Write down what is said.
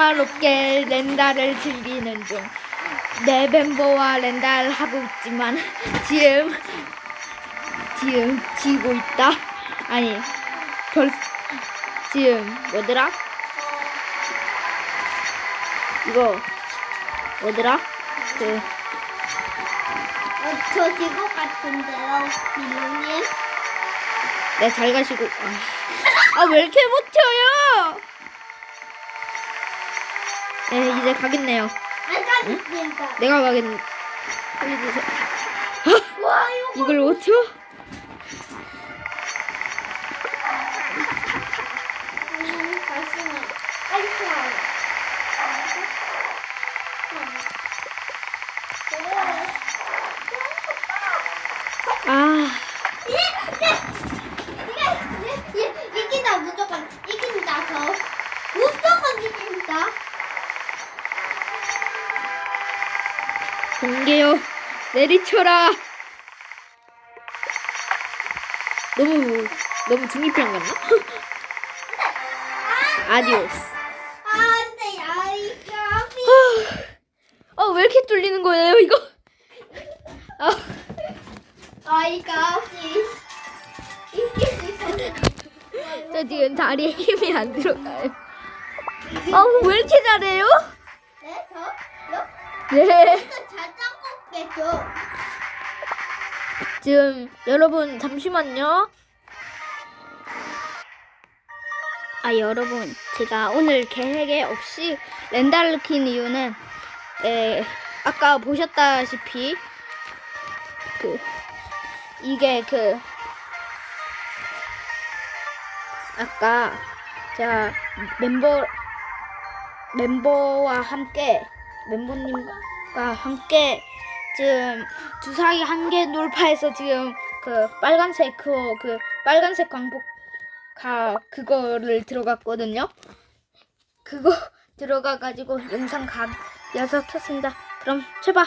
평화롭게 렌다를 즐기는 중. 내 멤버와 렌다를 하고 있지만 지금 지금 지고 있다. 아니 벌 지금 뭐더라? 이거 뭐더라? 그 어, 저 지금 같은데요, 민호님. 네, 잘 가시고. 아, 왜 이렇게 못해요? 네, 이제 가겠네요. 안 가니까. 내가 가겠네. 살려주세요. 와, 이거. 이걸 못 쳐? 음, 다시는. 아이고. 아, 예, 예, 이긴다 무조건 이긴다 저 무조건 이긴다 공개요. 내리쳐라. 너무, 너무 중립형 같나? 아디오스. 안돼 야이 까비 아, 왜 이렇게 뚫리는 거예요, 이거? 아, 아이 까비 이길 수 있어 저 지금 다리에 힘이 안 들어가요. 아, 왜 이렇게 잘해요? 네 저요 네. 짱꺾겠죠 지금 여러분 잠시만요. 아 여러분 제가 오늘 계획에 없이 렌달을 킨 이유는 에, 아까 보셨다시피 그 이게 그 아까 제가 멤버 멤버와 함께 멤버님과 함께 지금 주사위 한 개 돌파해서 지금 그 빨간색 그, 그 빨간색 광복가 그거를 들어갔거든요. 그거 들어가 가지고 영상 가 여섯 켰습니다. 그럼 출발.